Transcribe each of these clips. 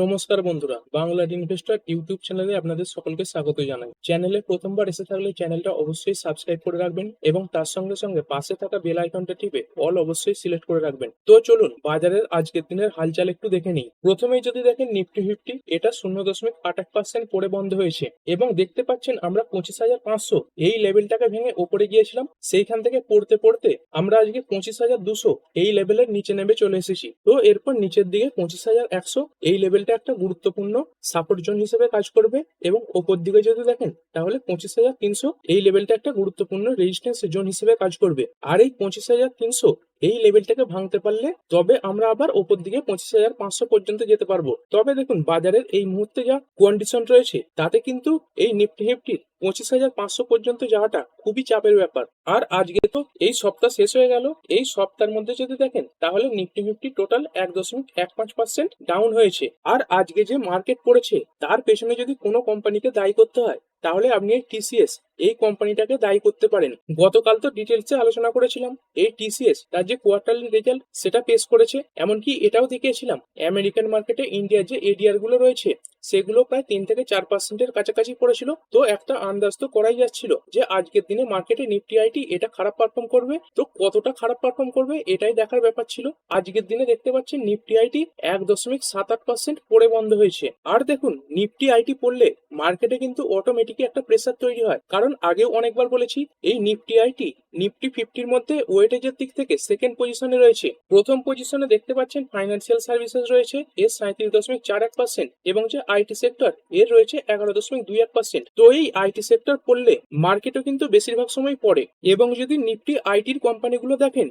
নমস্কার বন্ধুরা Bangla investor YouTube চ্যানেলে আপনাদের সকলকে স্বাগত জানাই। চ্যানেলে প্রথমবার এসে থাকলে চ্যানেলটা অবশ্যই সাবস্ক্রাইব করে রাখবেন এবং তার সঙ্গে সঙ্গে পাশে থাকা বেল আইকনটা টিপে অল অবশ্যই সিলেক্ট করে রাখবেন। তো চলুন, বাজারের আজকের দিনের হালচাল একটু দেখে নিই। প্রথমেই যদি দেখেন নিফটি ফিফটি, এটা শূন্য দশমিক আট পার্সেন্ট পরে বন্ধ হয়েছে এবং দেখতে পাচ্ছেন আমরা পঁচিশ হাজার পাঁচশো, এই লেভেলটাকে ভেঙে ওপরে গিয়েছিলাম, সেইখান থেকে পড়তে পড়তে আমরা আজকে পঁচিশ হাজার দুশো, এই লেভেলের নিচে নেমে চলে এসেছি। তো এরপর নিচের দিকে পঁচিশ হাজার একশো, এই লেভেলটা একটা গুরুত্বপূর্ণ সাপোর্ট জোন হিসেবে কাজ করবে এবং ওপর দিকে যদি দেখেন, তাহলে পঁচিশ হাজার তিনশো এই লেভেলটা একটা গুরুত্বপূর্ণ রেজিস্ট্যান্স জোন হিসেবে কাজ করবে। আর এই পঁচিশ হাজার তিনশো এই লেভেলটাকে ভাঙতে পারলে তবে আমরা আবার ওপর দিকে পঁচিশ হাজার পাঁচশো পর্যন্ত যেতে পারব। তবে দেখুন, বাজারের এই মুহূর্তে যা কন্ডিশন রয়েছে, তাতে কিন্তু এই নিফটি ফিফটির পঁচিশ হাজার পাঁচশো পর্যন্ত যাওয়াটা খুবই চাপের ব্যাপার। আর আজকে তো এই সপ্তাহ শেষ হয়ে গেল। এই সপ্তাহের মধ্যে যদি দেখেন, তাহলে নিফটি ফিফটি টোটাল এক দশমিক এক পাঁচ পার্সেন্ট ডাউন হয়েছে। আর আজকে যে মার্কেট পড়েছে, তার পেছনে যদি কোনো কোম্পানিকে দায়ী করতে হয় তাহলে আপনি এই টিসিএস এই কোম্পানিটাকে দায়ী করতে পারেন। গতকাল তো ডিটেলসে আলোচনা করেছিলাম। এই টিসিএস তার যে কোয়ার্টারলি রেজাল্ট সেটা পেশ করেছে। এমনকি এটাও দেখিয়েছিলাম। আমেরিকান মার্কেটে ইন্ডিয়ার যে এডিআরগুলো রয়েছে সেগুলো প্রায় তিন থেকে চার পার্সেন্টের কাছাকাছি পড়েছিল। তো একটা আন্দাজ তো করাই যাচ্ছিল যে আজকের দিনে মার্কেটে নিফটি, আইটি এটা খারাপ পারফর্ম করবে। তো কতটা খারাপ পারফর্ম করবে এটাই দেখার ব্যাপার ছিল। আজকের দিনে দেখতে পাচ্ছেন নিফটি, আইটি এক দশমিক সাত আট পার্সেন্ট পড়ে বন্ধ হয়েছে। আর দেখুন, নিফটি, আইটি পড়লে মার্কেটে কিন্তু অটোমেটিকই একটা প্রেসার তৈরি হয়। কারণ আগেও অনেকবার বলেছি, এই নিফটি, আইটি নিফটি ফিফটির মধ্যে ওয়েটেজের দিক থেকে সেকেন্ড পজিশনে রয়েছে। প্রথম পজিশনে দেখতে পাচ্ছেন ফাইন্যান্সিয়াল সার্ভিসেস রয়েছে, এর সাঁত্রিশ দশমিক চার এক পার্সেন্ট এবং যে আইটি সেক্টর এর রয়েছে এগারো দশমিক দুই এক পার্সেন্ট তো এই আইটি সেক্টর পড়লে মার্কেটও কিন্তু বেশিরভাগ সময় পড়ে। এবং যদি নিফটি আইটির কোম্পানিগুলো দেখেন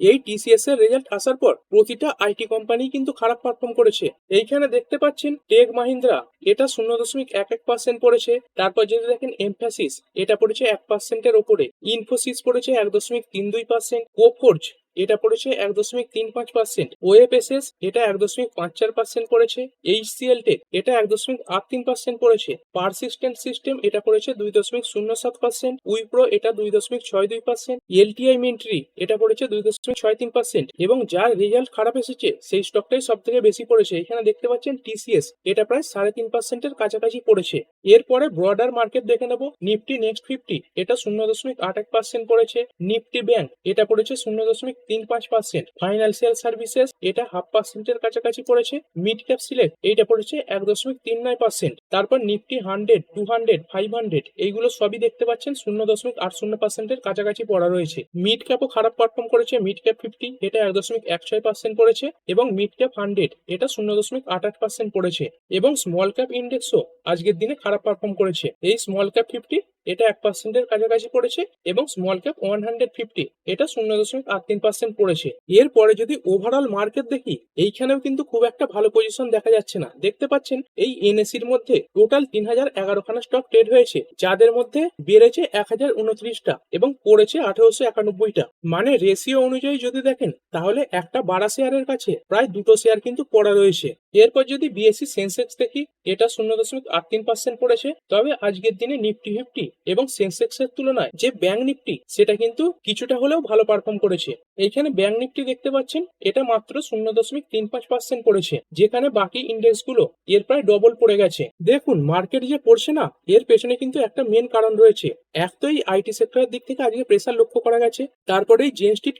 এই টিসিএস এর রেজাল্ট আসার পর প্রতিটা আইটি কোম্পানি কিন্তু খারাপ পারফর্ম করেছে। এইখানে দেখতে পাচ্ছেন টেক মাহিন্দ্রা এটা শূন্য দশমিক এক এক পার্সেন্ট পড়েছে। তারপর যদি দেখেন এমফাসিস এটা পড়েছে এক পার্সেন্টের ওপরে। ইনফোসিস পড়েছে এক দশমিক তিন দুই পার্সেন্ট কোফোর্জ এটা পড়েছে এক দশমিক তিন পাঁচ পার্সেন্ট ওএফএসএস এটা এক দশমিক পাঁচ চার পার্সেন্ট পড়েছে। এইচসিএল টেক এটা এক দশমিক আট তিন পার্সেন্ট পড়েছে। পারসিস্টেন্ট সিস্টেম এটা পড়েছে দুই দশমিক শূন্য সাত পার্সেন্ট উইপ্রো এটা দুই দশমিক ছয় দুই পার্সেন্ট এলটিআই মিন্ট্রি এটা পড়েছে দুই দশমিক ছয় তিন পার্সেন্ট এবং যার রেজাল্ট খারাপ এসেছে, সেই স্টকটাই সব থেকে বেশি পড়েছে। এখানে দেখতে পাচ্ছেন টিসিএস এটা প্রায় সাড়ে তিন পার্সেন্টের কাছাকাছি পড়েছে। এরপরে ব্রডার মার্কেট দেখে নেব। নিফটি নেক্সট ফিফটি এটা শূন্য দশমিক আট এক পার্সেন্ট পড়েছে। নিফটি ব্যাংক এটা পড়েছে শূন্য দশমিক তিন পাঁচ পার্সেন্ট ফাইন্যান্সিয়াল সার্ভিসেস এটা হাফ পার্সেন্টের কাছাকাছি পড়েছে। মিড ক্যাপ সিলেক্ট এইটা পড়েছে এক দশমিক তিন নয় পার্সেন্ট তারপর Nifty hundred two hundred five hundred এইগুলো সবই দেখতে পাচ্ছেন শূন্য দশমিক আট শূন্য পার্সেন্টের কাছাকাছি পড়া রয়েছে। মিড ক্যাপও খারাপ পারফর্ম করেছে মিড ক্যাপ ফিফটি এটা এক দশমিক এক ছয় পার্সেন্ট পড়েছে এবং মিড ক্যাপ হান্ড্রেড এটা শূন্য দশমিক আট আট পার্সেন্ট পড়েছে। এবং স্মল ক্যাপ ইন্ডেক্সও আজকের দিনে খারাপ পারফর্ম করেছে। এই স্মল ক্যাপ ফিফটি এটা এক পার্সেন্টের কাছাকাছি পড়েছে এবং small cap one hundred fifty এটা শূন্য দশমিক আট তিন পার্সেন্ট পড়েছে। এরপরে যদি ওভারঅল মার্কেট দেখি, এইখানেও কিন্তু খুব একটা ভালো পজিশন দেখা যাচ্ছে না। দেখতে পাচ্ছেন, এই এনএসির মধ্যে টোটাল তিন হাজার এগারোখানা স্টক ট্রেড হয়েছে, যাদের মধ্যে বেড়েছে এক হাজার উনত্রিশটা এবং পড়েছে আঠারোশো একানব্বইটা মানে রেশিও অনুযায়ী যদি দেখেন, তাহলে একটা বাড়া শেয়ারের কাছে প্রায় দুটো শেয়ার কিন্তু পড়া রয়েছে। এরপর যদি বিএসসি সেন্সেক্স দেখি, এটা শূন্য দশমিক আট তিন পার্সেন্ট পড়েছে। তবে আজকের দিনে নিফটি ফিফটি এবং সেন্সেক্স এর তুলনায় যে ব্যাংক নিফটি সেটা কিন্তু কিছুটা হলেও ভালো পারফর্ম করেছে। এখানে ব্যাংক নিফটি দেখতে পাচ্ছেন, এটা মাত্র শূন্য দশমিক তিন পাঁচ পার্সেন্ট পড়েছে যেখানে বাকি ইন্ডেক্সগুলো এর প্রায় ডবল পড়ে গেছে। দেখুন মার্কেট যে পড়ছে না, এর পেছনে কিন্তু একটা মেন কারণ রয়েছে। এক তো এই আইটি সেক্টরের দিক থেকে আজকে প্রেসার লক্ষ্য করা গেছে, তারপরে এই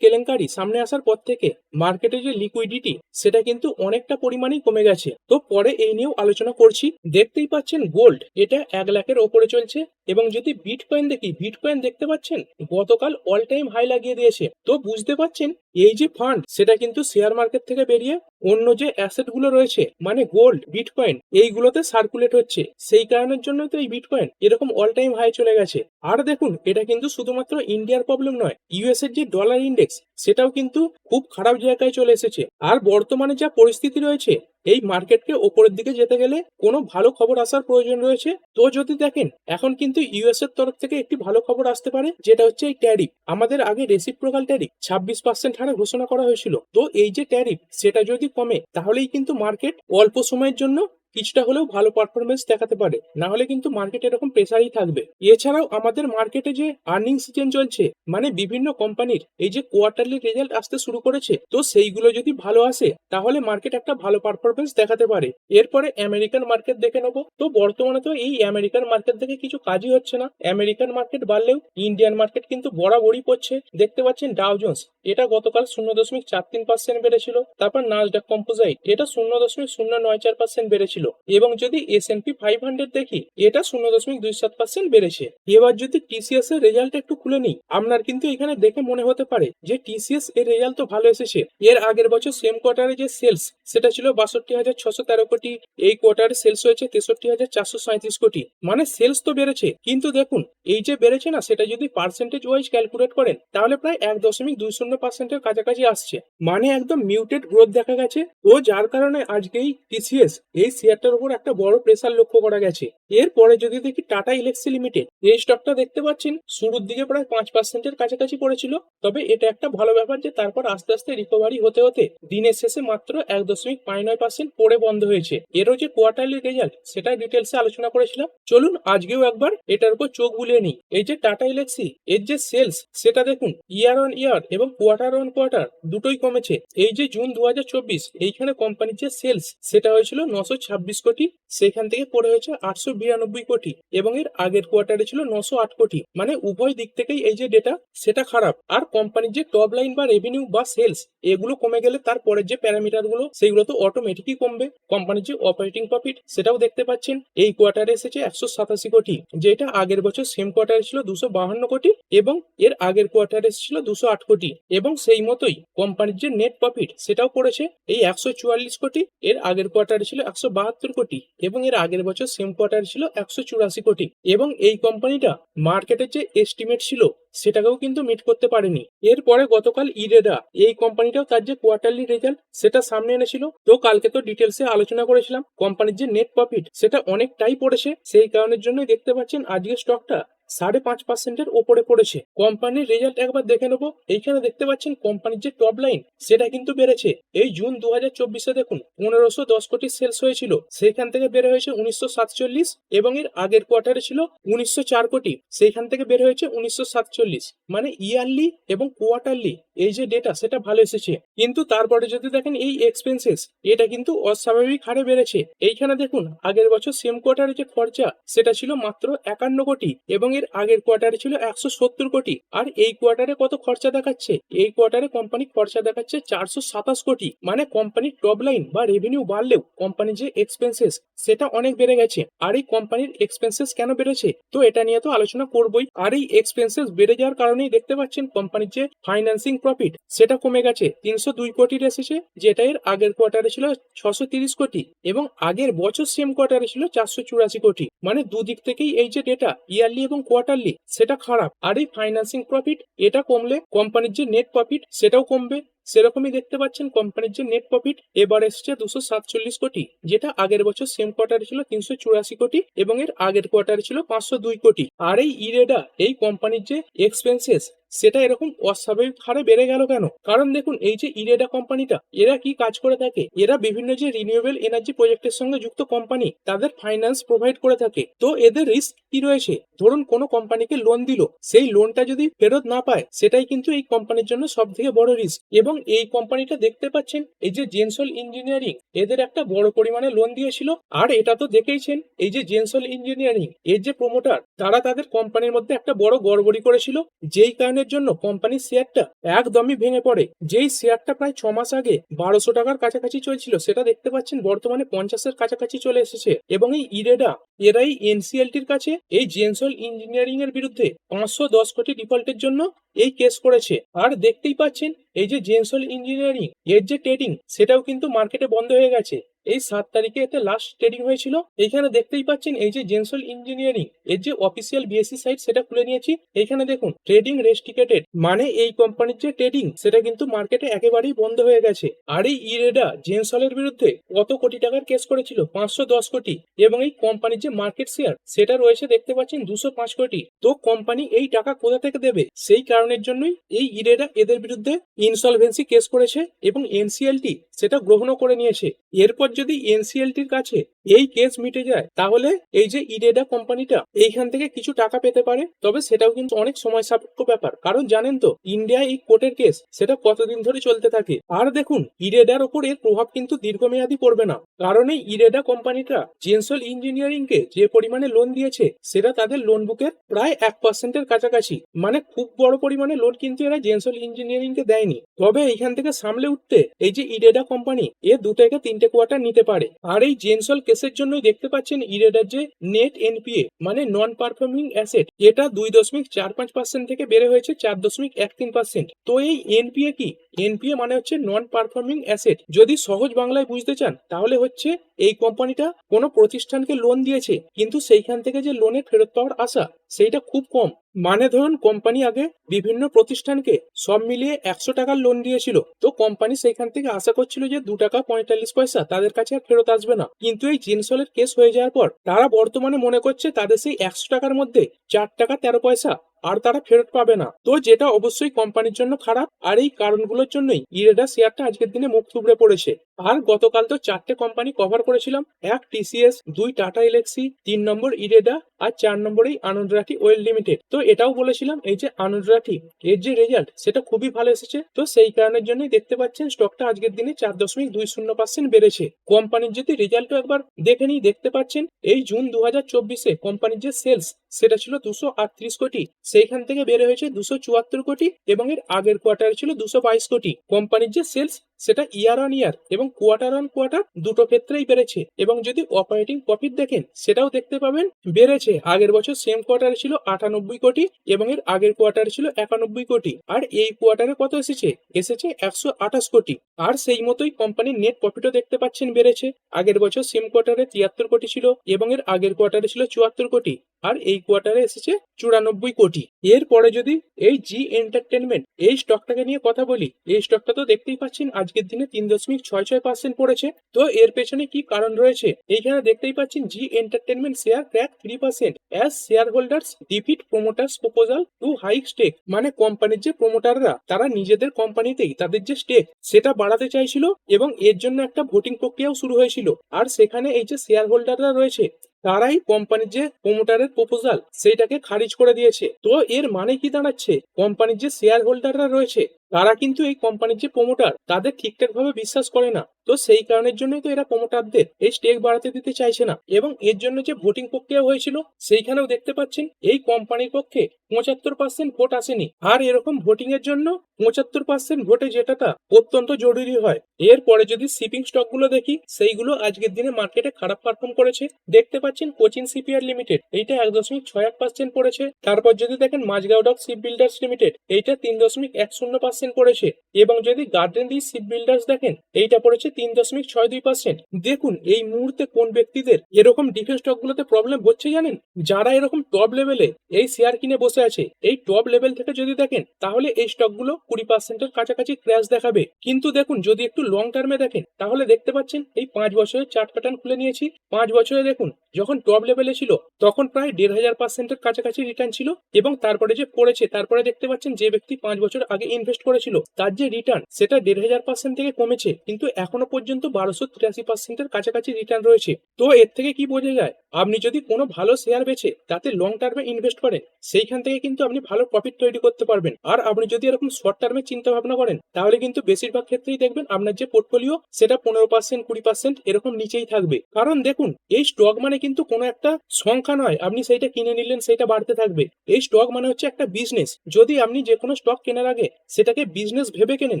কেলেঙ্কারি সামনে আসার পর থেকে মার্কেটে যে লিকুইডিটি সেটা কিন্তু অনেকটা পরিমাণেই কমে গেছে। তো পরে এই নিয়েও আলোচনা করছি। দেখতেই পাচ্ছেন গোল্ড এটা এক লাখের ওপরে চলছে এবং যদি বিটকয়েন দেখি বিটকয়েন দেখতে পাচ্ছেন? গতকাল অল টাইম হাই লাগিয়ে দিয়েছে। তো বুঝতে পাচ্ছেন এই যে ফান্ড সেটা কিন্তু শেয়ার মার্কেট থেকে বেরিয়ে অন্য যে অ্যাসেটগুলো রয়েছে মানে গোল্ড বিটকয়েন এইগুলোতে সার্কুলেট হচ্ছে। সেই কারণের জন্য তো এই বিটকয়েন এরকম অল টাইম হাই চলে গেছে। আর দেখুন, এটা কিন্তু শুধুমাত্র ইন্ডিয়ার প্রবলেম নয় ইউএস এর যে ডলার ইন্ডেক্স সেটাও কিন্তু খুব খারাপ জায়গায় চলে এসেছে। আর বর্তমানে যা পরিস্থিতি রয়েছে এই মার্কেটকে ওপরের দিকে যেতে গেলে কোনো ভালো খবর আসার প্রয়োজন রয়েছে। তো যদি দেখেন, এখন কিন্তু ইউএস এর তরফ থেকে একটি ভালো খবর আসতে পারে, যেটা হচ্ছে এই ট্যারিফ আমাদের আগে রেসিপ্রোকাল ট্যারিফ ছাব্বিশ পার্সেন্ট হারে ঘোষণা করা হয়েছিল। তো এই যে ট্যারিফ সেটা যদি কমে, তাহলেই কিন্তু মার্কেট অল্প সময়ের জন্য কিছুটা হলেও ভালো পারফরমেন্স দেখাতে পারে। না হলে কিন্তু মার্কেট এরকম প্রেসারই থাকবে। এছাড়াও আমাদের মার্কেটে যে আর্নিং সিজন চলছে মানে বিভিন্ন কোম্পানির এই যে কোয়ার্টারলি রেজাল্ট আসতে শুরু করেছে, তো সেইগুলো যদি ভালো আসে, তাহলে মার্কেট একটা ভালো পারফরমেন্স দেখাতে পারে। এরপরে আমেরিকান মার্কেট দেখে নেব। তো বর্তমানে তো এই আমেরিকান মার্কেট থেকে কিছু কাজই হচ্ছে না। আমেরিকান মার্কেট বাড়লেও ইন্ডিয়ান মার্কেট কিন্তু বরাবরই পড়ছে দেখতে পাচ্ছেন ডাউজন্স এটা গতকাল শূন্য দশমিক চার তিন পার্সেন্ট বেড়েছিল। তারপর নাজডাক কম্পোজাইট এটা শূন্য দশমিক শূন্য নয় চার পার্সেন্ট বেড়েছিল। এবং যদি S N P five hundred দেখি, এটা শূন্য দশমিক দুই সাত পার্সেন্ট বেড়েছে। এবার যদি টিসিএস এর রেজাল্ট একটু খুলে নিই, আপনার কিন্তু এখানে দেখে মনে হতে পারে যে টিসিএস এর রেজাল্ট তো ভালো এসেছে। এর আগের বছর সেম কোয়ার্টারে যে সেলস সেটা ছিল বাষট্টি হাজার ছশো তেরো কোটি। এই কোয়ার্টারে সেলস হয়েছে তেষট্টি হাজার চারশো সাঁত্রিশ কোটি। মানে সেলস তো বেড়েছে। কিন্তু দেখুন, এই যে বেড়েছে না, সেটা যদি পার্সেন্টেজ ওয়াইজ ক্যালকুলেট করেন, তাহলে প্রায় এক দশমিক দুই শূন্য পার্সেন্টের কাছাকাছি আসছে। মানে একদম মিউটেড গ্রোথ দেখা গেছে। ও যার কারণে আজকে এই টিসিএস এই শেয়ারটার উপর একটা বড় প্রেসার লক্ষ্য করা গেছে। এরপরে যদি দেখি টাটা ইলেক্সি লিমিটেড এই স্টকটা দেখতে পাচ্ছেন, শুরুর দিকে প্রায় পাঁচ পার্সেন্টের কাছাকাছি পড়েছিল। তবে এটা একটা ভালো ব্যাপার যে তারপর আস্তে আস্তে রিকভারি হতে হতে দিনের শেষে মাত্র এক দশমিক পাঁচ নয় পার্সেন্ট পড়ে বন্ধ হয়েছে। এরও যে কোয়ার্টারলি রেজাল্ট সেটা ডিটেলসে আলোচনা করেছিলাম। চলুন আজকেও একবার এটার উপর চোখ বুলিয়ে নিই। এই যে টাটা ইলেক্সি এর যে সেলস সেটা দেখুন ইয়ার অন ইয়ার এবং কোয়ার্টার অন কোয়ার্টার দুটোই কমেছে। এই যে জুন দু হাজার চব্বিশ, এইখানে কোম্পানির যে সেলস সেটা হয়েছিল নশো ছাব্বিশ কোটি, সেখান থেকে পড়ে হয়েছে আটশো বিরানব্বই কোটি এবং এর আগের কোয়ার্টারে ছিল নশো আট কোটি। মানে উভয় দিক থেকেই এই যে ডেটা সেটা খারাপ। আর কোম্পানির যে টপ লাইন বা রেভিনিউ বা সেলস এগুলো কমে গেলে তারপরের যে প্যারামিটারগুলো, সেগুলো তো অটোমেটিকই কমবে। কোম্পানির যে অপারেটিং প্রফিট সেটাও দেখতে পাচ্ছেন। এই কোয়ার্টারে এসেছে একশো সাতাশি কোটি, যেটা আগের বছর সেম কোয়ার্টারে ছিল দুশো বাহান্ন কোটি এবং এর আগের কোয়ার্টারে এসেছিল দুশো আট কোটি এবং সেই মতোই কোম্পানির যে নেট প্রফিট সেটাও পড়েছে এই একশো চুয়াল্লিশ কোটি। এর আগের কোয়ার্টারে ছিল একশো বাহাত্তর কোটি এবং এর আগের বছর সেম কোয়ার্টার ছিল একশো চুরাশি কোটি। এবং এই কোম্পানিটা মার্কেটের যে এস্টিমেট ছিল, সেটাকেও কিন্তু মিট করতে পারেনি। এরপরে গতকাল ইরেডা এই কোম্পানিটাও তার যে কোয়ার্টারলি রেজাল্ট সেটা সামনে এনেছিল। তো কালকে তো ডিটেলসে আলোচনা করেছিলাম। কোম্পানির যে নেট প্রফিট সেটা অনেকটাই পড়েছে। সেই কারণের জন্যই দেখতে পাচ্ছেন আজকে স্টকটা সাড়ে পাঁচ পার্সেন্টের ওপরে পড়েছে। কোম্পানির রেজাল্ট একবার দেখে নেব। এইখানে দেখতে পাচ্ছেন কোম্পানির যে টপ লাইন সেটা কিন্তু বেড়েছে। এই জুন দু হাজার চব্বিশে দেখুন, পনেরোশো দশ কোটি সেলস হয়েছিল। সেখান থেকে বের হয়েছে উনিশশো সাতচল্লিশ এবং এর আগের কোয়ার্টারে ছিল উনিশশো চার কোটি। সেইখান থেকে বের হয়েছে উনিশশো সাতচল্লিশ। মানে ইয়ারলি এবং কোয়ার্টারলি এই যে ডেটা সেটা ভালো এসেছে। কিন্তু তারপরে যদি দেখেন এই এক্সপেন্সেস এটা কিন্তু অস্বাভাবিক হারে বেড়েছে। এইখানে দেখুন, আগের বছর সেম কোয়ার্টারে যে খরচা, সেটা ছিল মাত্র একান্ন কোটি। এবং এর আগের কোয়ার্টারে ছিল একশো সত্তর কোটি। আর এই কোয়ার্টারে কত খরচা দেখাচ্ছে? এই কোয়ার্টারে কোম্পানি খরচা দেখাচ্ছে চারশো সাতাশ কোটি। মানে কোম্পানির টপ লাইন বা রেভিনিউ বাড়লেও কোম্পানির যে এক্সপেন্সেস সেটা অনেক বেড়ে গেছে। আর এই কোম্পানির এক্সপেন্সেস কেন বেড়েছে? তো এটা নিয়ে তো আলোচনা করবই। আর এই এক্সপেন্সেস বেড়ে যাওয়ার কারণেই দেখতে পাচ্ছেন কোম্পানির যে ফাইন্যান্সিং প্রফিট সেটা কমে গেছে। তিনশো দুই কোটির এসেছে, যেটা এর আগের কোয়ার্টারে ছিল ছশো তিরিশ কোটি এবং আগের বছর সেম কোয়ার্টারে ছিল চারশো চুরাশি কোটি। মানে দুদিক থেকেই এই যে ডেটা ইয়ারলি এবং কোয়ার্টারলি সেটা খারাপ। আর এই ফাইন্যান্সিং প্রফিট এটা কমলে কোম্পানির যে নেট প্রফিট সেটাও কমবে। সেরকমই দেখতে পাচ্ছেন কোম্পানির যে নেট প্রফিট এবার এসছে দুশো সাতচল্লিশ কোটি, যেটা আগের বছর সেম কোয়ার্টারে ছিল তিনশো চুরাশি কোটি এবং এর আগের কোয়ার্টারে ছিল পাঁচশো দুই কোটি। আর এই ইরেডা এই কোম্পানির যে এক্সপেন্সেস সেটা এরকম অস্বাভাবিক হারে বেড়ে গেল কেন? কারণ দেখুন, এই যে ইরেডা কোম্পানিটা এরা কি কাজ করে থাকে? এরা বিভিন্ন যে রিনিউয়েবল এনার্জি প্রজেক্টের সঙ্গে যুক্ত কোম্পানি তাদের ফাইন্যান্স প্রোভাইড করে থাকে। তো এদের রিস্ক কি রয়েছে? ধরুন, কোনো কোম্পানিকে লোন দিল, সেই লোনটা যদি ফেরত না পায়, সেটাই কিন্তু এই কোম্পানির জন্য সব থেকে বড় রিস্ক এবং এই কোম্পানিটা দেখতে পাচ্ছেন, এই যে জেনসল ইঞ্জিনিয়ারিং এদের একটা বড় পরিমাণে লোন দিয়েছিল। আর এটা তো দেখেইছেন, এই যে জেনসল ইঞ্জিনিয়ারিং এর যে প্রমোটার তারা তাদের কোম্পানির মধ্যে একটা বড় গড়বড়ি করেছিল। যেই কারণের জন্য কোম্পানির শেয়ারটা একদমই ভেঙে পড়ে। যেই শেয়ারটা প্রায় ছ মাস আগে বারোশো টাকার কাছাকাছি চলছিল, সেটা দেখতে পাচ্ছেন, বর্তমানে পঞ্চাশের কাছাকাছি চলে এসেছে। এবং এই ইরেডা এরাই এনসিএলটির কাছে এই জেনসল ইঞ্জিনিয়ারিং এর বিরুদ্ধে পাঁচশো দশ কোটি ডিফল্টের জন্য এই কেস করেছে। আর দেখতেই পাচ্ছেন, এই যে জেন্সল ইঞ্জিনিয়ারিং এর যে ট্রেডিং সেটাও কিন্তু মার্কেটে বন্ধ হয়ে গেছে। এই সাত তারিখে এতে লাস্ট ট্রেডিং হয়েছিল। এইখানে দেখতেই পাচ্ছেন এই যে জেনসল ইঞ্জিনিয়ারিং এর যে অফিসিয়াল বিএসসি সাইট সেটা খুলে নিয়েছি। এইখানে দেখুন ট্রেডিং রেস্ট্রিকেটেড মানে এই কোম্পানির যে ট্রেডিং সেটা কিন্তু মার্কেটে একেবারেই বন্ধ হয়ে গেছে। আর এই ইরেডা জেনসলের বিরুদ্ধে কত কোটি টাকার কেস করেছিল? পাঁচশো দশ কোটি। এবং এই কোম্পানির যে মার্কেট শেয়ার সেটা রয়েছে দেখতে পাচ্ছেন দুশো পাঁচ কোটি। তো কোম্পানি এই টাকা কোথা থেকে দেবে? সেই কারণের জন্যই এই ইরেডা এদের বিরুদ্ধে ইনসলভেন্সি কেস করেছে এবং এনসিএলটি সেটা গ্রহণও করে নিয়েছে। এরপর যদি এনসিএলটির কাছে এই কেস মিটে যায়, তাহলে এই যে ইরেডা কোম্পানিটা এইখান থেকে কিছু টাকা পেতে পারে। তবে সেটাও কিন্তু অনেক সময় সাপেক্ষ ব্যাপার। কারণ জানেন তো ইন্ডিয়া এই কোর্টের কেস সেটা কতদিন ধরে চলতে থাকে। আর দেখুন ইরেডার ওপর এর প্রভাব কিন্তু দীর্ঘমেয়াদী পড়বে না। কারণ এই ইরেডা কোম্পানিটা জেনসল ইঞ্জিনিয়ারিং কে যে পরিমাণে লোন দিয়েছে, সেটা তাদের লোন বুকের প্রায় এক পার্সেন্টের কাছাকাছি। মানে খুব বড় পরিমাণে লোন কিন্তু এরা জেনসল ইঞ্জিনিয়ারিং কে দেয়নি। তবে এইখান থেকে সামলে উঠতে এই যে ইরেডা কোম্পানি, এ দু থেকে তিনটে কোয়ার্টার নিতে পারে। আর এই জেনসল কেসের জন্যই দেখতে পাচ্ছেন ইরেডার যে নেট এনপিএ মানে নন পারফর্মিং অ্যাসেট এটা দুই দশমিক চার পাঁচ পার্সেন্ট থেকে বেড়ে হয়েছে, চার দশমিক এক তিন পার্সেন্ট তো এই এনপিএ কি? এনপিএ মানে হচ্ছে নন পারফর্মিং অ্যাসেট যদি সহজ বাংলায় বুঝতে চান, তাহলে হচ্ছে এই কোম্পানিটা কোনো প্রতিষ্ঠানকে লোন দিয়েছে, কিন্তু সেইখান থেকে যে লোনে ফেরত পাওয়ার আশা, সেইটা খুব কম। মানে ধরুন, কোম্পানি আগে বিভিন্ন প্রতিষ্ঠানকে সব মিলিয়ে একশো টাকার লোন দিয়েছিল। তো কোম্পানি সেইখান থেকে আশা করছিল যে দু টাকা পঁয়তাল্লিশ পয়সা তাদের কাছে আর ফেরত আসবে না। কিন্তু এই জিনসলের কেস হয়ে যাওয়ার পর, তারা বর্তমানে মনে করছে তাদের সেই একশো টাকার মধ্যে চার টাকা তেরো পয়সা আর তারা ফেরত পাবে না। তো যেটা অবশ্যই কোম্পানির জন্য খারাপ, আর এই কারণগুলোর জন্যই ইরেডা শেয়ারটা আজকের দিনে মুখ থুবড়ে পড়েছে। আর গতকাল তো চারটে কোম্পানি কভার করেছিলাম। এক টিসিএস, দুই টাটা এলেক্সি, তিন নম্বর ইরেডা, আর চার নম্বরেই আনন্দ রাঠি ওয়েল লিমিটেড। তো এটাও বলেছিলাম, এই যে আনন্দ রাঠি এর যে রেজাল্ট সেটা খুবই ভালো এসেছে। তো সেই কারণের জন্যই দেখতে পাচ্ছেন স্টকটা আজকের দিনে চার দশমিক দুই শূন্য পার্সেন্ট বেড়েছে। কোম্পানির যদি রেজাল্টও একবার দেখে নিই, দেখতে পাচ্ছেন, এই জুন দু হাজার চব্বিশে কোম্পানির যে সেলস সেটা ছিল দুশো আটত্রিশ কোটি। সেইখান থেকে বের হয়েছে দুশো চুয়াত্তর কোটি এবং এর আগের কোয়ার্টার ছিল দুশো বাইশ কোটি। কোম্পানির যে সেলস সেটা ইয়ার অন ইয়ার এবং কোয়ার্টার অন কোয়ার্টার দুটো ক্ষেত্রেই বেড়েছে। এবং যদি অপারেটিং প্রফিট দেখেন, সেটাও দেখতে পাবেন, বেড়েছে। আগের বছর সেম কোয়ার্টারে ছিল আটানব্বই কোটি এবং এর আগের কোয়ার্টারে ছিল একানব্বই কোটি। আর এই কোয়ার্টারে কত এসেছে? এসেছে একশো আঠাশ কোটি। আর সেই মতোই কোম্পানির নেট প্রফিটও দেখতে পাচ্ছেন বেড়েছে। আগের বছর সেম কোয়ার্টারে তিয়াত্তর কোটি ছিল এবং এর আগের কোয়ার্টারে ছিল চুয়াত্তর কোটি। আর এই কোয়ার্টারে এসেছে চুরানব্বই কোটি। এরপরে যদি এই জি এন্টারটেনমেন্ট এই স্টকটাকে নিয়ে কথা বলি, এই স্টকটা তো দেখতেই পাচ্ছেন আজকের দিনে তিন দশমিক ছয় ছয় পার্সেন্ট পড়েছে। তো এর পেছনে কি কারণ রয়েছে? এইখানে দেখতেই পাচ্ছেন Zee entertainment share crack three percent as shareholders defeat promoters proposal to hike stake মানে কোম্পানির যে প্রোমোটাররা তারা নিজেদের কোম্পানিতেই তাদের যে স্টেক সেটা বাড়াতে চাইছিল এবং এর জন্য একটা ভোটিং প্রক্রিয়াও শুরু হয়েছিল। আর সেখানে এই যে শেয়ার হোল্ডাররা রয়েছে, তারাই কোম্পানির যে প্রমোটারের প্রপোজাল সেইটাকে খারিজ করে দিয়েছে। তো এর মানে কি দাঁড়াচ্ছে? কোম্পানির যে শেয়ার হোল্ডাররা রয়েছে তারা কিন্তু এই কোম্পানির যে প্রমোটার তাদের ঠিকঠাক ভাবে বিশ্বাস করে না। তো সেই কারণের জন্যই তো এরা প্রমোটারদের এই স্টেক বাড়াতে দিতে চাইছে না। এবং এর জন্য যে ভোটিং প্রক্রিয়া হয়েছিল, সেইখানেও দেখতে পাচ্ছেন, এই কোম্পানির পক্ষে পঁচাত্তর পার্সেন্ট ভোট আসেনি। আর এরকম ভোটিং এর জন্য পঁচাত্তর পার্সেন্ট ভোটে জেতাটা অত্যন্ত জরুরি হয়। এরপরে যদি শিপিং স্টকগুলো দেখি, সেইগুলো আজকের দিনে মার্কেটে খারাপ পারফর্ম করেছে। দেখতে পাচ্ছেন কোচিন সিপিআর লিমিটেড এইটা এক দশমিক ছয় এক পার্সেন্ট পড়েছে। তারপর যদি দেখেন Mazagon dock ship builders limited এইটা তিন দশমিক এক শূন্য পার্সেন্ট পড়েছে এবং যদি গার্ডেন দি শিপ বিল্ডার্স দেখেন, এইটা পড়েছে তিন দশমিক ছয় দুই পার্সেন্ট দেখুন, এই মুহূর্তে কোন ব্যক্তিদের এরকম ডিফেন্স স্টক গুলোতে প্রবলেম হচ্ছে জানেন? যারা এরকম টপ লেভেলে এই শেয়ার কিনে বসে আছে, এই টপ লেভেল থেকে যদি দেখেন, তাহলে এই স্টকগুলো কুড়ি পার্সেন্টের কাছাকাছি ক্র্যাশ দেখাবে। কিন্তু দেখুন, যদি একটু লং টার্মে দেখেন, তাহলে দেখতে পাচ্ছেন, এই পাঁচ বছরের চার্ট প্যাটার্ন খুলে নিয়েছি। পাঁচ বছরে দেখুন, যখন টপ লেভেলে ছিল, তখন প্রায় দেড় হাজার পার্সেন্টের কাছাকাছি রিটার্ন ছিল এবং তারপরে যে পড়েছে, তারপরে দেখতে পাচ্ছেন যে ব্যক্তি পাঁচ বছর আগে ইনভেস্ট করেছিল, তার যে রিটার্ন সেটা দেড় হাজার পার্সেন্ট থেকে কমেছে, কিন্তু এখনও পর্যন্ত বারোশো তিরাশি পার্সেন্টের কাছাকাছি রিটার্ন রয়েছে। তো এর থেকে কি বোঝা যায়? আপনি যদি কোনো ভালো শেয়ার বেছে তাতে লং টার্মে ইনভেস্ট করেন, সেইখান থেকে কিন্তু আপনি ভালো প্রফিট তৈরি করতে পারবেন। আর আপনি যদি এরকম শর্ট টার্মে চিন্তা ভাবনা করেন, তাহলে কিন্তু বেশিরভাগ ক্ষেত্রেই দেখবেন আপনার যে পোর্টফোলিও সেটা পনেরো পার্সেন্ট কুড়ি পার্সেন্ট এরকম নিচেই থাকবে। কারণ দেখুন, এই স্টক মানে কিন্তু কোনো একটা সংখ্যা নয়, আপনি সেইটা কিনে নিলেন, সেইটা বাড়তে থাকবে। এই স্টক মানে হচ্ছে একটা বিজনেস যদি আপনি যে কোনো স্টক কেনার আগে সেটাকে বিজনেস ভেবে কেনেন,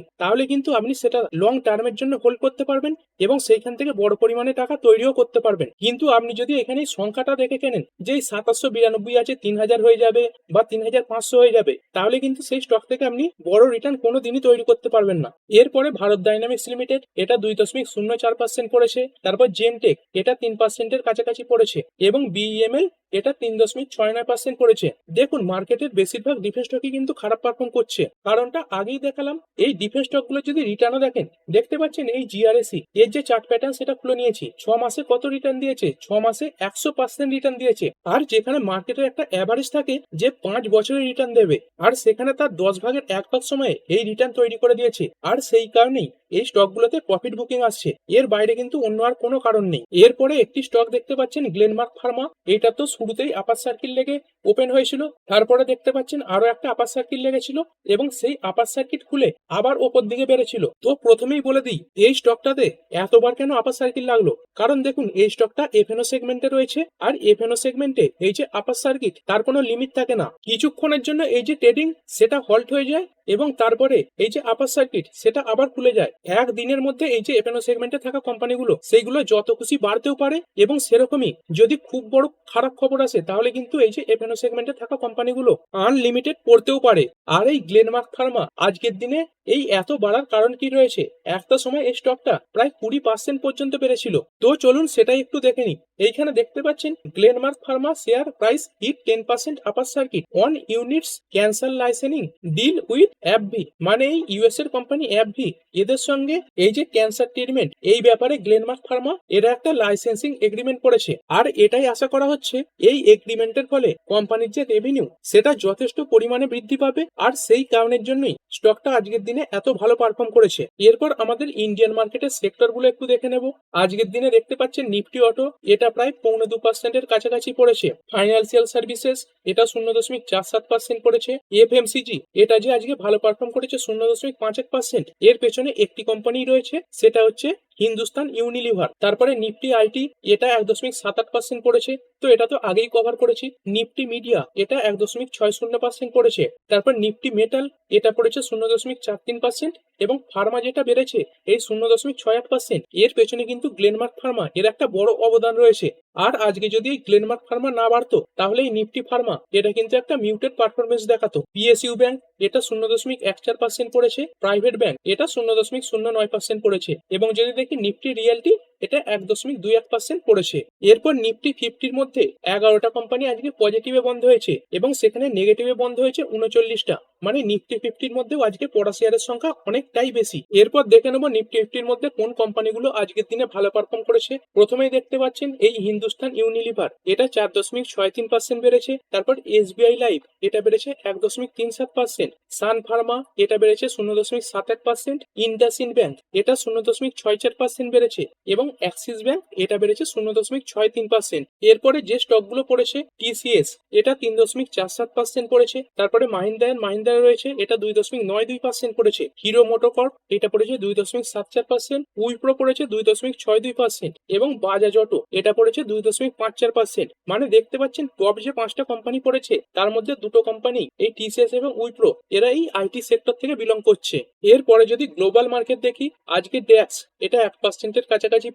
তাহলে কিন্তু আপনি সেটা লং টার্মের জন্য হোল্ড করতে পারবেন এবং সেইখান থেকে বড় পরিমাণে টাকা তৈরিও করতে পারবেন। কিন্তু আপনি যদি এখানে সংখ্যাটা দেখে কেনেন, যে সাতাশশো বিরানব্বই আছে, তিন হাজার হয়ে যাবে বা তিন হাজার পাঁচশো হয়ে যাবে, তাহলে কিন্তু সেই স্টক থেকে আপনি বড় রিটার্ন কোনো দিনই তৈরি করতে পারবেন না। এরপরে ভারত ডাইনামিক্স লিমিটেড এটা দুই দশমিক শূন্য চার পার্সেন্ট পড়েছে তারপর জেমটেক এটা তিন পার্সেন্টের কাছাকাছি পড়েছে এবং বিইএমএল এটা তিন দশমিক ছয় নয় পার্সেন্ট করেছে। দেখুন মার্কেটের বেশিরভাগ ডিফেন্স স্টকই কিন্তু খারাপ পারফর্ম করছে। কারণটা আগেই দেখালাম, এই ডিফেন্স স্টকগুলো যদি রিটার্নও দেখেন, দেখতে পাচ্ছেন এই জিআরএসি এর যে চার্ট প্যাটার্ন সেটা খুলে নিয়েছি। ছ মাসে কত রিটার্ন দিয়েছে? ছ মাসে একশো পার্সেন্ট রিটার্ন দিয়েছে। আর যেখানে মার্কেটের একটা অ্যাভারেজ থাকে, যে পাঁচ বছরের রিটার্ন দেবে, আর সেখানে তার দশ ভাগের এক ভাগ সময়ে এই রিটার্ন তৈরি করে দিয়েছে। আর সেই কারণেই এই স্টকগুলোতে প্রফিট বুকিং আসছে। এর বাইরে কিন্তু অন্য আর কোনো কারণ নেই। এরপরে একটি স্টক দেখতে পাচ্ছেন গ্লেনমার্ক ফার্মা এটা তো শুরুতেই আপার সার্কিট লেগে ওপেন হয়েছিল, তারপরে দেখতে পাচ্ছেন আরও একটা আপার সার্কিট লেগেছিল এবং সেই আপার সার্কিট খুলে আবার ওপর দিকে বেড়েছিল। তো প্রথমেই বলে দিই, এই স্টকটাতে এতবার কেন আপার সার্কিট লাগল? কারণ দেখুন, এই স্টকটা এফএনও সেগমেন্টে রয়েছে আর এফএনও সেগমেন্টে এই যে আপার সার্কিট তার কোনো লিমিট থাকে না। কিছুক্ষণের জন্য এই যে ট্রেডিং সেটা হল্ট হয়ে যায় এবং তারপরে এই যে আপার সার্কিট সেটা আবার খুলে যায়। এক দিনের মধ্যে এই যে এফএনও সেগমেন্টে থাকা কোম্পানিগুলো সেইগুলো যত খুশি বাড়তেও পারে এবং সেরকমই যদি খুব বড় খারাপ খবর আসে, তাহলে কিন্তু এই যে এফএনও সেগমেন্টে থাকা কোম্পানিগুলো আনলিমিটেড পড়তেও পারে। আর এই গ্লেনমার্ক ফার্মা আজকের দিনে এই এত বাড়ার কারণ কি রয়েছে? একটা সময় এই স্টকটা প্রায় কুড়ি পার্সেন্ট পর্যন্ত বেড়েছিল। তো চলুন সেটাই একটু দেখে নিই। এইখানে দেখতে পাচ্ছেন Glenmark pharma share price hit ten percent upper circuit on units cancer licensing deal with AbbVie মানে এই ইউএস এর কোম্পানি অ্যাপভি এদের সঙ্গে এই যে ক্যান্সার ট্রিটমেন্ট এই ব্যাপারে গ্লেনমার্ক ফার্মা এরা একটা লাইসেন্সিং এগ্রিমেন্ট করেছে। আর এটাই আশা করা হচ্ছে, এই এগ্রিমেন্টের ফলে কোম্পানির যে রেভিনিউ সেটা যথেষ্ট পরিমাণে বৃদ্ধি পাবে। আর সেই কারণের জন্যই স্টকটা আজকের দিনে এত ভালো পারফর্ম করেছে। এরপর আমাদের ইন্ডিয়ান মার্কেটের সেক্টরগুলো একটু দেখে নেব। আজকের দিনে দেখতে পাচ্ছেন নিফটি অটো এটা প্রায় পৌনে দু পার্সেন্ট এর কাছাকাছি পড়েছে। ফাইন্যান্সিয়াল সার্ভিসেস এটা শূন্য দশমিক চার সাত পার্সেন্ট পড়েছে এফএমসিজি এটা যে আজকে ভালো পারফর্ম করেছে শূন্য দশমিক পাঁচ এক পার্সেন্ট এর পেছনে একটি কোম্পানি রয়েছে, সেটা হচ্ছে হিন্দুস্তান ইউনিলিভার। তারপরে নিফটি আইটি, এটা এক দশমিক সাত আট পার্সেন্ট পড়েছে। তো এটা তো আগেই কভার করেছি। নিফটি মিডিয়া, এটা এক দশমিক ছয় শূন্য পার্সেন্ট পড়েছে। তারপর নিফটি মেটাল, এটা পড়েছে শূন্য দশমিক চার তিন পার্সেন্ট এবং ফার্মা যেটা বেড়েছে, এই শূন্য দশমিক ছয় আট পার্সেন্ট এর পেছনে কিন্তু গ্লেনমার্ক ফার্মা, এর একটা বড় অবদান রয়েছে। আর আজকে যদি এই গ্লেনমার্ক ফার্মা না বাড়তো, তাহলে এই নিফটি ফার্মা, এটা কিন্তু একটা মিউটেড পারফরমেন্স দেখাতো। পিএসইউ ব্যাংক, এটা শূন্য দশমিক এক চার পার্সেন্ট পড়েছে। প্রাইভেট ব্যাংক, এটা শূন্য দশমিক শূন্য নয় পার্সেন্ট পড়েছে। এবং যদি দেখি নিফটি রিয়েলটি এটা এক দশমিক দুই এক পার্সেন্ট পড়েছে। এরপর নিফটি ফিফটির মধ্যে এগারোটা কোম্পানি আজকে পজিটিভে বন্ধ হয়েছে এবং সেখানে নেগেটিভে বন্ধ হয়েছে উনচল্লিশটা। মানে নিফটি ফিফটির মধ্যেও আজকে পড়া শেয়ারের সংখ্যা অনেকটাই বেশি। এরপর দেখে নেব নিফটি ফিফটির মধ্যে কোন কোম্পানিগুলো আজকের দিনে ভালো পারফর্ম করেছে। প্রথমেই দেখতে পাচ্ছেন এই হিন্দুস্তান ইউনিলিভার এটা চার দশমিক ছয় তিন পার্সেন্ট বেড়েছে। তারপর এসবিআই লাইফ এটা বেড়েছে এক দশমিক তিন সাত পার্সেন্ট সান ফার্মা এটা বেড়েছে শূন্য দশমিক সাত এক পার্সেন্ট ইন্ডাসিন ব্যাংক এটা শূন্য দশমিক ছয় চার পার্সেন্ট বেড়েছে। এবং অ্যাক্সিস ব্যাংক এটা বেড়েছে শূন্য দশমিক ছয় তিন পার্সেন্ট। এরপরে যে স্টকগুলো পড়েছে, টিসিএস, এটা তিন দশমিক চার সাত পার্সেন্ট পড়েছে। তারপরে মাহিন্দ্রা অ্যান্ড মাহিন্দ্রা রয়েছে, এটা দুই দশমিক নয় দুই পার্সেন্ট পড়েছে। হিরো মোটোকর্প, এটা পড়েছে দুই দশমিক সাত চার পার্সেন্ট। উইপ্রো পড়েছে দুই দশমিক ছয় দুই পার্সেন্ট। এবং বাজাজ অটো, এটা পড়েছে দুই দশমিক পাঁচ চার পার্সেন্ট। মানে দেখতে পাচ্ছেন, টপ যে পাঁচটা কোম্পানি পড়েছে, তার মধ্যে দুটো কোম্পানি, এই টিসিএস এবং উইপ্রো, এরা এই আইটি সেক্টর থেকে বিলং করছে। এরপরে যদি গ্লোবাল মার্কেট দেখি, আজকে ড্যাক্স, এটা এক পার্সেন্টের কাছাকাছি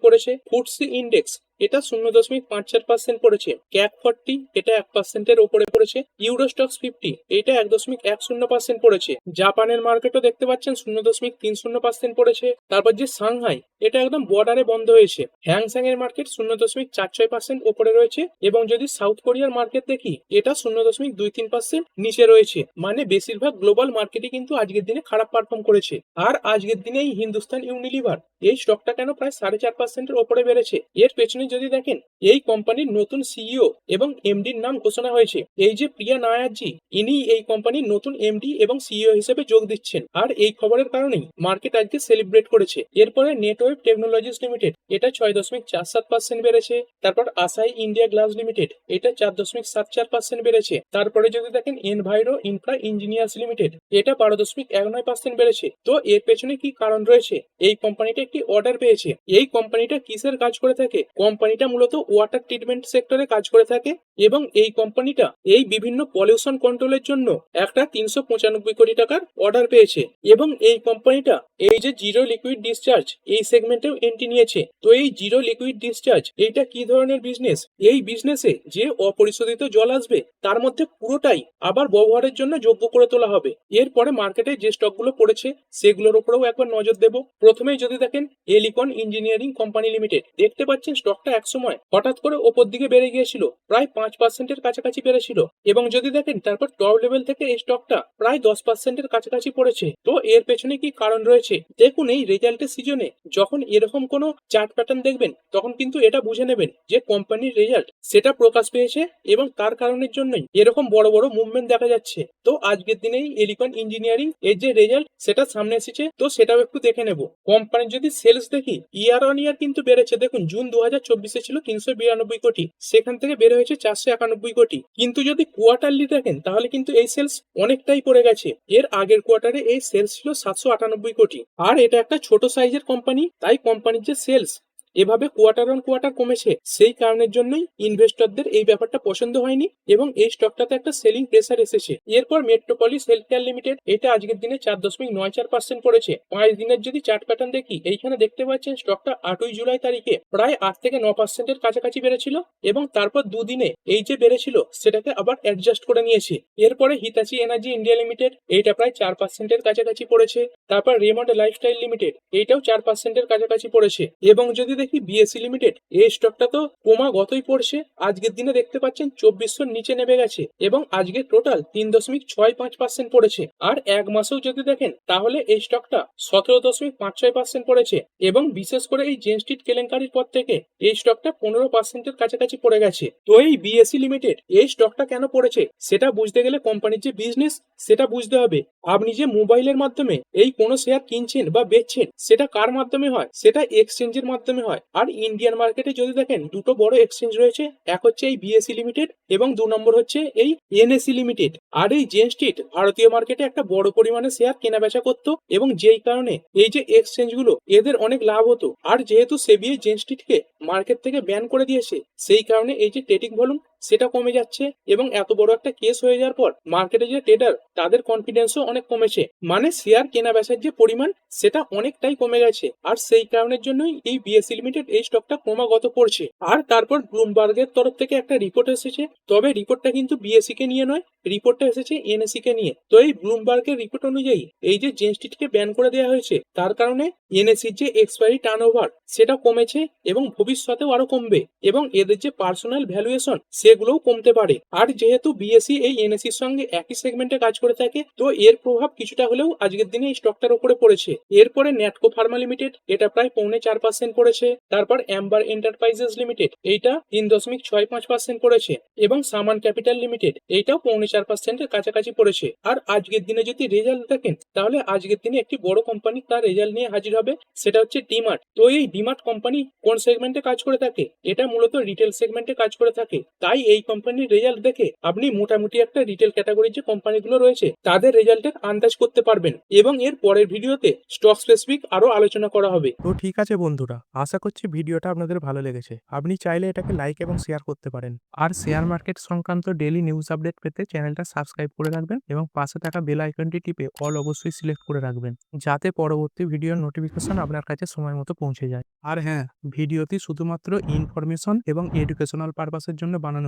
ফুডসি ইন্ডেক্স এটা শূন্য দশমিক পাঁচ চার পার্সেন্ট পড়েছে। ক্যাপ ফর্টি এটা এক পার্সেন্টের ওপরে পড়েছে। ইউরোস্টক্স ফিফটি এটা এক দশমিক এক শূন্য পার্সেন্ট পড়েছে। জাপানের মার্কেটও দেখতে পাচ্ছেন শূন্য দশমিক তিন শূন্য পার্সেন্ট পড়েছে। তারপর যে সাংহাই এটা একদম বর্ডারে বন্ধ হয়েছে। হ্যাংস্যাং এর মার্কেট শূন্য দশমিক চার ছয় পার্সেন্ট ওপরে রয়েছে এবং যদি সাউথ কোরিয়ার মার্কেট দেখি, এটা শূন্য দশমিক দুই তিন পার্সেন্ট নিচে রয়েছে। মানে বেশিরভাগ গ্লোবাল মার্কেটই কিন্তু আজকের দিনে খারাপ পারফর্ম করেছে। আর আজকের দিনে এই হিন্দুস্তান ইউনিলিভার এই স্টকটা কেন প্রায় সাড়ে চার পার্সেন্টের ওপরে বেড়েছে? এর পেছনে যদি দেখেন, এই কোম্পানির নতুন সিইও এবং এমডির নাম ঘোষণা হয়েছে। এই যে প্রিয়া নায়ারজি ইনি এই কোম্পানির নতুন এমডি এবং সিইও হিসেবে যোগ দিচ্ছেন। আর এই খবরের কারণেই মার্কেট আজকে সেলিব্রেট করেছে। এরপরে নেটওয়েব টেকনোলজিস লিমিটেড, এটা ছয় দশমিক চার সাত পার্সেন্ট বেড়েছে। তারপর আসাই ইন্ডিয়া গ্লাস লিমিটেড, এটা চার দশমিক সাত চার পার্সেন্ট বেড়েছে। তারপরে যদি দেখেন এনভাইরো ইনফ্রা ইঞ্জিনিয়ার্স লিমিটেড, এটা বারো দশমিক এক নয় পার্সেন্ট বেড়েছে। তো এর পেছনে কি কারণ রয়েছে? এই কোম্পানিটা একটি অর্ডার পেয়েছে। এই কোম্পানিটা কিসের কাজ করে থাকে? কোম্পানিটা মূলত ওয়াটার ট্রিটমেন্ট সেক্টরে কাজ করে থাকে এবং এই কোম্পানিটা এই বিভিন্ন পলিউশন কন্ট্রোলের জন্য একটা তিনশো পঁচানব্বই কোটি টাকার অর্ডার পেয়েছে এবং এই কোম্পানিটা এই যে জিরো লিকুইড ডিসচার্জ এই সেগমেন্টেও এন্ট্রি নিয়েছে। তো এই জিরো লিকুইড ডিসচার্জ এইটা কি ধরনের বিজনেস এই বিজনেসে যে অপরিশোধিত জল আসবে, তার মধ্যে পুরোটাই আবার ব্যবহারের জন্য যোগ্য করে তোলা হবে। এরপরে মার্কেটে যে স্টকগুলো পড়েছে, সেগুলোর উপরেও একবার নজর দেব। প্রথমেই যদি দেখেন এলিকন ইঞ্জিনিয়ারিং কোম্পানি লিমিটেড দেখতে পাচ্ছেন স্টকটা স্টকটা একসময় হঠাৎ করে ওপর দিকে বেড়ে গিয়েছিল, প্রায় পাঁচ পার্সেন্টের কাছাকাছি বেড়েছিল। এবং যদি দেখেন, তারপর টপ লেভেল থেকে এই স্টকটা প্রায় দশ পার্সেন্টের কাছাকাছি পড়েছে। তো এর পেছনে কি কারণ রয়েছে? দেখুন, এই রেজাল্টের সিজনে যখন এরকম কোনো চার্ট প্যাটার্ন দেখবেন, তখন কিন্তু এটা বুঝে নেবেন যে কোম্পানির রেজাল্ট সেটা প্রকাশ পেয়েছে এবং তার কারণের জন্যই এরকম বড় বড় মুভমেন্ট দেখা যাচ্ছে। তো আজকের দিনে এলিকন ইঞ্জিনিয়ারিং এর যে রেজাল্ট সেটা সামনে এসেছে, তো সেটাও একটু দেখে নেব। কোম্পানির যদি সেলস দেখি ইয়ার অন ইয়ার কিন্তু বেড়েছে। দেখুন জুন দু হাজার চব্বিশে ছিল তিনশো বিরানব্বই কোটি। সেখান থেকে বের হয়েছে চারশো একানব্বই কোটি। কিন্তু যদি কোয়ার্টারলি দেখেন, তাহলে কিন্তু এই সেলস অনেকটাই পড়ে গেছে। এর আগের কোয়ার্টারে এই সেলস ছিল সাতশো আটানব্বই কোটি। আর এটা একটা ছোট সাইজের কোম্পানি তাই কোম্পানির যে সেলস এভাবে কোয়ার্টার অন কোয়ার্টার কমেছে, সেই কারণের জন্যই ইনভেস্টরদের এই ব্যাপারটা পছন্দ হয়নি এবং এই স্টকটাতে একটা সেলিং প্রেসার এসেছে। এরপর মেট্রোপলিস হেলথ কেয়ার লিমিটেড এটা আজকের দিনে চার দশমিক নয় চার পার্সেন্ট পড়েছে। পাঁচ দিনের যদি চার্ট প্যাটার্ন দেখি, এইখানে দেখতে পাচ্ছেন স্টকটা আটই জুলাই তারিখে প্রায় আট থেকে ন পার্সেন্টের কাছাকাছি বেড়েছিল এবং তারপর দুদিনে এই যে বেড়েছিল, সেটাকে আবার অ্যাডজাস্ট করে নিয়েছে। এরপরে হিতাচি এনার্জি ইন্ডিয়া লিমিটেড এইটা প্রায় চার পার্সেন্টের কাছাকাছি পড়েছে। তারপর রেমন্ড লাইফস্টাইল লিমিটেড এইটাও চার পার্সেন্টের কাছাকাছি পড়েছে। এবং যদি দেখি বিএসসি লিমিটেড এই স্টকটা তো ক্রমাগতই পড়ছে। আজকের দিনে দেখতে পাচ্ছেন চব্বিশশোর নিচে নেমে গেছে এবং আজকে টোটাল তিন দশমিক ছয় পাঁচ পার্সেন্ট পড়েছে। আর এক মাসেও যদি দেখেন, তাহলে এই স্টকটা সতেরো দশমিক পাঁচ ছয় পার্সেন্ট পড়েছে এবং বিশেষ করে এই জেন স্ট্রিট কেলেঙ্কারির পর থেকে এই স্টকটা পনেরো পার্সেন্টের কাছাকাছি পড়ে গেছে। তো এই বিএসসি লিমিটেড এই স্টকটা কেন পড়েছে? সেটা বুঝতে গেলে কোম্পানির যে বিজনেস সেটা বুঝতে হবে। আপনি যে মোবাইলের মাধ্যমে এই কোনো শেয়ার কিনছেন বা বেচছেন, সেটা কার মাধ্যমে হয়? সেটা এক্সচেঞ্জের মাধ্যমে হয়। আর ইন্ডিয়ান মার্কেটে যদি দেখেন, দুটো বড় এক্সচেঞ্জ রয়েছে। এক হচ্ছে এই বিএসসি লিমিটেড এবং দু নম্বর হচ্ছে এই এনএসসি লিমিটেড আর এই জেন স্ট্রিট ভারতীয় মার্কেটে একটা বড় পরিমাণে শেয়ার কেনা বেচা করতো এবং যেই কারণে এই যে এক্সচেঞ্জগুলো, এদের অনেক লাভ হতো। আর যেহেতু সেবিএ জেন স্ট্রিটকে মার্কেট থেকে ব্যান করে দিয়েছে, সেই কারণে এই যে ট্রেডিং ভলিউম সেটা কমে যাচ্ছে এবং এত বড় একটা কেস হয়ে যাওয়ার পর মার্কেটে যে ট্রেডার তাদের কনফিডেন্সও অনেক কমেছে। মানে শেয়ার কেনা বেচার যে পরিমাণ, সেটা অনেকটাই কমে গেছে। আর সেই কারণের জন্যই এই বিএসসি লিমিটেড এই স্টকটা ক্রমাগত পড়ছে আর তারপর ব্লুমবার্গের তরফ থেকে একটা রিপোর্ট এসেছে। তবে রিপোর্টটা কিন্তু বিএসসি কে নিয়ে নয় রিপোর্টটা এসেছে এনএসসি কে নিয়ে। তো এই ব্লুমবার্গের রিপোর্ট অনুযায়ী এই যে জেনস্টিটকে ব্যান করে দেওয়া হয়েছে, তার কারণে এনএসির যে এক্সপায়ারি টার্ন সেটা কমেছে এবং ভবিষ্যতেও আরও কমবে। এবং এদের যে পার্সোনাল ভ্যালুয়েশন সেগুলোও কমতে পারে। আর যেহেতু বিএসসি এই এনএসির সঙ্গে একই সেগমেন্টে কাজ করে থাকে, তো এর প্রভাব কিছুটা হলেও আজকের দিনে এই স্টকটার উপরে পড়েছে। এরপরে ন্যাটকো ফার্মা লিমিটেড এটা প্রায় পৌনে চার পার্সেন্ট পড়েছে তারপর অ্যাম্বার এন্টারপ্রাইজেস লিমিটেড এইটা তিন দশমিক ছয় পাঁচ পার্সেন্ট পড়েছে এবং সামান ক্যাপিটাল লিমিটেড এইটাও পৌনে চার পার্সেন্টের কাছাকাছি পড়েছে। আর আজকের দিনে যদি রেজাল্ট দেখেন, তাহলে আজকের দিনে একটি বড় কোম্পানি তার রেজাল্ট নিয়ে হাজির হবে, সেটা হচ্ছে ডিমার্ট তো এই ডিমার্ট কোম্পানি কোন সেগমেন্টে কাজ করে থাকে? এটা মূলত রিটেল সেগমেন্টে কাজ করে থাকে। তাই এই কোম্পানির রেজাল্ট দেখে আপনি মোটামুটি একটা রিটেল ক্যাটাগরির যে কোম্পানিগুলো রয়েছে, তাদের রেজাল্টের আন্দাজ করতে পারবেন। এবং এর পরের ভিডিওতে স্টক স্পেসিফিক আরও আলোচনা করা হবে। তো ঠিক আছে বন্ধুরা, আশা করছি ভিডিওটা আপনাদের ভালো লেগেছে। আপনি চাইলে এটাকে লাইক এবং শেয়ার করতে পারেন। আর শেয়ার মার্কেট সংক্রান্ত ডেলি নিউজ আপডেট পেতে চ্যানেলটা সাবস্ক্রাইব করে রাখবেন এবং পাশে থাকা বেল আইকনটি টিপে অল অবশ্যই সিলেক্ট করে রাখবেন, যাতে পরবর্তী ভিডিওর নোটিফিকেশন আপনার কাছে সময় মতো পৌঁছে যায়। আর হ্যাঁ ভিডিওটি শুধুমাত্র ইনফরমেশন এবং এডুকেশনাল পারপাসের জন্য বানানো